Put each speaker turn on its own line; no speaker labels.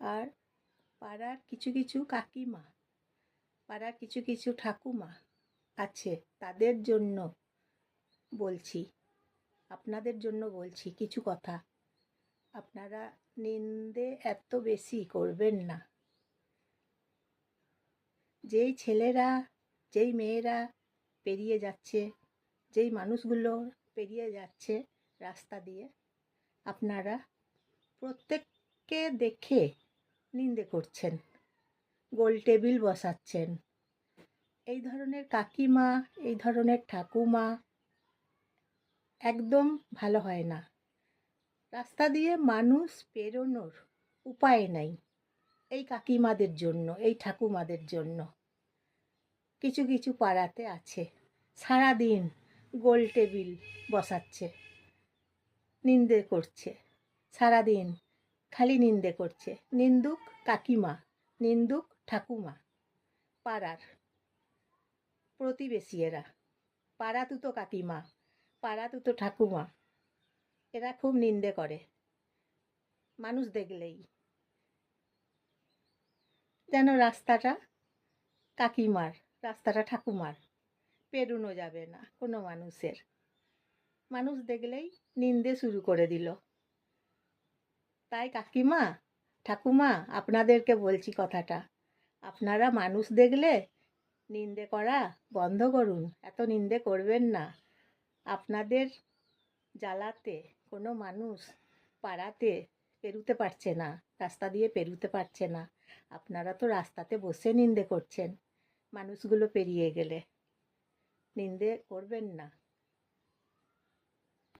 আর পাড়ার কিছু কিছু কাকিমা, পাড়ার কিছু কিছু ঠাকুমা আছে তাদের জন্য বলছি, আপনাদের জন্য বলছি কিছু কথা। আপনারা নিন্দে এত বেশি করবেন না। যেই ছেলেরা, যেই মেয়েরা পেরিয়ে যাচ্ছে, যেই মানুষগুলো পেরিয়ে যাচ্ছে রাস্তা দিয়ে, আপনারা প্রত্যেককে দেখে নিন্দে করছেন। গোল টেবিল বসাচ্ছেন। এই ধরনের কাকিমা, এই ধরনের ঠাকুমা একদম ভালো হয় না। রাস্তা দিয়ে মানুষ পেরোনোর উপায় নাই এই কাকিমাদের জন্য, এই ঠাকুমাদের জন্য। কিছু কিছু পাড়াতে আছে। সারাদিন গোল টেবিল বসাচ্ছে, নিন্দে করছে। সারাদিন খালি নিন্দে করছে। নিন্দুক কাকিমা, নিন্দুক ঠাকুমা। পাড়ার প্রতিবেশী এরা পাড়া তুতো কাকিমা পাড়া তুতো ঠাকুমা, এরা খুব নিন্দে করে। মানুষ দেখলেই। যেন রাস্তাটা কাকিমার, রাস্তাটা ঠাকুমার, পেরোনো যাবে না কোনো মানুষের। মানুষ দেখলেই নিন্দে শুরু করে দিল। তাই কাকিমা, ঠাকুমা, আপনাদেরকে বলছি কথাটা। আপনারা মানুষ দেখলে নিন্দে করা বন্ধ করুন, এত নিন্দে করবেন না। আপনাদের জ্বালাতে, কোনো মানুষ পাড়াতে পেরুতে পারছে না, রাস্তা দিয়ে পেরুতে পারছে না। আপনারা তো রাস্তাতে বসে নিন্দে করছেন মানুষগুলো পেরিয়ে গেলে। নিন্দে করবেন না।